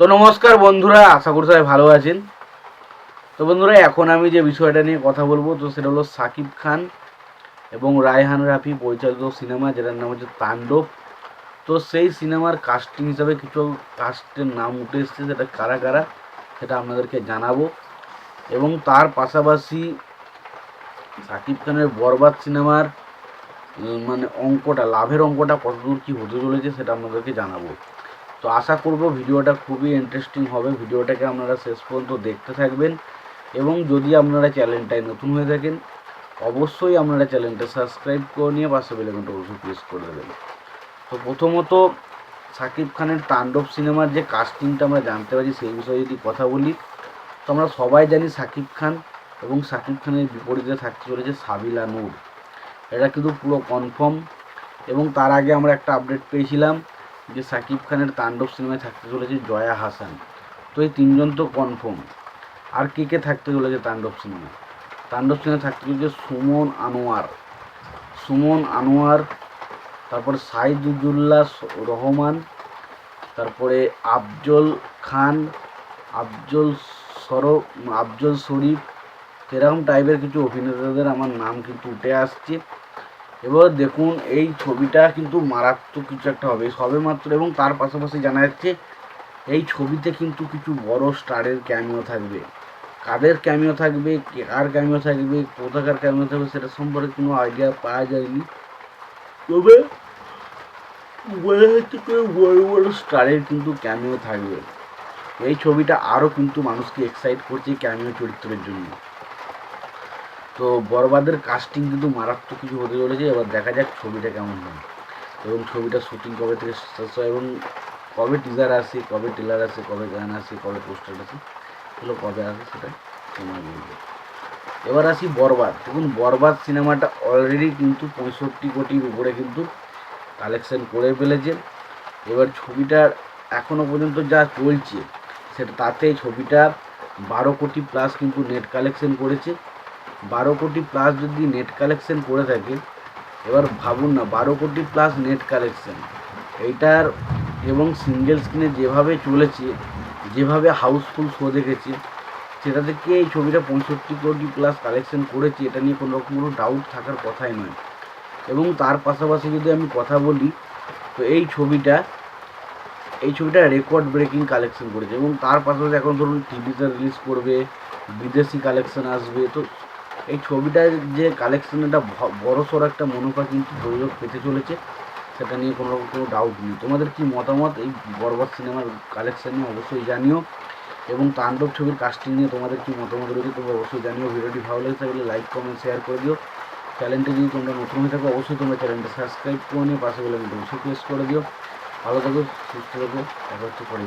তো নমস্কার বন্ধুরা, আশা করি সবাই ভালো আছেন। তো বন্ধুরা, এখন আমি যে বিষয়টা নিয়ে কথা বলব, তো সেটা হলো সাকিব খান এবং রায়হান রাফি পরিচালিত সিনেমা, যেটার নাম হচ্ছে তাণ্ডব। তো সেই সিনেমার কাস্টিং হিসাবে কিছু কাস্টের নাম উঠে এসছে, সেটা কারা কারা, সেটা আপনাদেরকে জানাব। এবং তার পাশাপাশি সাকিব খানের বরবাদ সিনেমার মানে অঙ্কটা, লাভের অঙ্কটা কতদূর কী হতে চলেছে, সেটা আপনাদেরকে জানাব। তো আশা করব ভিডিওটা খুবই ইন্টারেস্টিং হবে। ভিডিওটাকে আপনারা শেষ পর্যন্ত দেখতে থাকবেন এবং যদি আপনারা চ্যানেলটায় নতুন হয়ে থাকেন, অবশ্যই আপনারা চ্যানেলটা সাবস্ক্রাইব করে নিয়ে পাশে বেলাকনটা অবশ্যই প্রেস করে দেবেন। তো প্রথমত সাকিব খানের তাণ্ডব সিনেমার যে কাস্টিংটা আমরা জানতে পারি সেই বিষয়ে যদি কথা বলি, তো আমরা সবাই জানি সাকিব খান এবং সাকিব খানের বিপরীতে থাকতে চলেছে সাবিলা নূর। এটা কিন্তু পুরো কনফার্ম এবং তার আগে আমরা একটা আপডেট পেয়েছিলাম যে সাকিব খানের তাণ্ডব সিনেমায় থাকতে চলেছে জয়া হাসান। তো এই তিনজন তো কনফার্ম আর কে কে থাকতে চলেছে তাণ্ডব সিনেমায়? তাণ্ডব সিনেমায় থাকতে চলেছে সুমন আনোয়ার। সুমন আনোয়ার, তারপরে সাইদুজুল্লাহ রহমান, তারপরে আফজল খান, আফজল সর, আফজল শরীফ, এরকম টাইপের কিছু অভিনেতাদের আমার নাম কিন্তু উঠে আসছে। এবার দেখুন, এই ছবিটা কিন্তু মারাত্মক কিছু একটা হবে। সবে মাত্র এবং তার পাশাপাশি জানা যাচ্ছে, এই ছবিতে কিন্তু কিছু বড় স্টারের ক্যামিও থাকবে। কাদের ক্যামিও থাকবে? কার ক্যামিও থাকবে? কোথাকার ক্যামিও থাকবে? সেটা সম্পর্কে কোনো আইডিয়া পাওয়া যায়নি। তবে বোঝা যাচ্ছে বড় বড় স্টারের কিন্তু ক্যামিও থাকবে। এই ছবিটা আরও কিন্তু মানুষকে এক্সাইট করছে ক্যামিও চরিত্রের জন্য। তো বরবাদের কাস্টিং কিন্তু মারাত্মক কিছু হতে চলেছে, এবার দেখা যাক ছবিটা কেমন হয়। এবং ছবিটা শুটিং কবে থেকে শেষ হয় এবং কবে টিজার আসে, কবে টেলার আসে, কবে গান আসে, কবে পোস্টার আসে, এগুলো কবে আসে সেটা সময় বলবে। এবার আসি বরবাদ দেখুন বরবাদ সিনেমাটা অলরেডি কিন্তু পঁয়ষট্টি কোটির উপরে কিন্তু কালেকশন করে ফেলেছে। এবার ছবিটার এখনও পর্যন্ত যা চলছে, সেটা তাতে ছবিটা বারো কোটি প্লাস কিন্তু নেট কালেকশন করেছে। বারো কোটি প্লাস যদি নেট কালেকশন করে থাকে, এবার ভাবুন না, বারো কোটি প্লাস নেট কালেকশন এইটার এবং সিঙ্গেল স্ক্রিনে যেভাবে চলেছে, যেভাবে হাউসফুল শো দেখেছি সেটা থেকে এই ছবিটা পঁয়ষট্টি কোটি প্লাস কালেকশন করেছে, এটা নিয়ে কোনো রকম কোনো ডাউট থাকার কথাই নয়। এবং তার পাশাপাশি যদি আমি কথা বলি, তো এই ছবিটা এই ছবিটা রেকর্ড ব্রেকিং কালেকশন করেছে। এবং তার পাশাপাশি এখন ধরুন টিভিতে রিলিজ করবে, বিদেশি কালেকশন আসবে, তো এই ছবিটার যে কালেকশন এটা বড় সড়ো একটা মুনাফা কিন্তু প্রয়োগ পেতে চলেছে। সেটা নিয়ে কোনো রকম কোনো ডাউট নেই। তোমাদের কি মতামত? এই বরবাদ সিনেমার কালেকশন নিয়ে অবশ্যই জানিও। এবং তাণ্ডব ছবির কাস্টিং নিয়ে তোমাদের কি মতামত রয়েছে, তোমরা অবশ্যই জানিও। ভিডিওটি ভালো লেগে থাকলে লাইক কমেন্ট শেয়ার করে দিও। চ্যানেলটি যদি তোমরা নতুন হয়ে থাকো, অবশ্যই তোমরা চ্যানেলটা সাবস্ক্রাইব করে নিয়ে পাশে বলে অবশ্যই প্রেস করে দিও। ভালো থাকো, সুস্থ থাকো। দেখা হচ্ছে পরে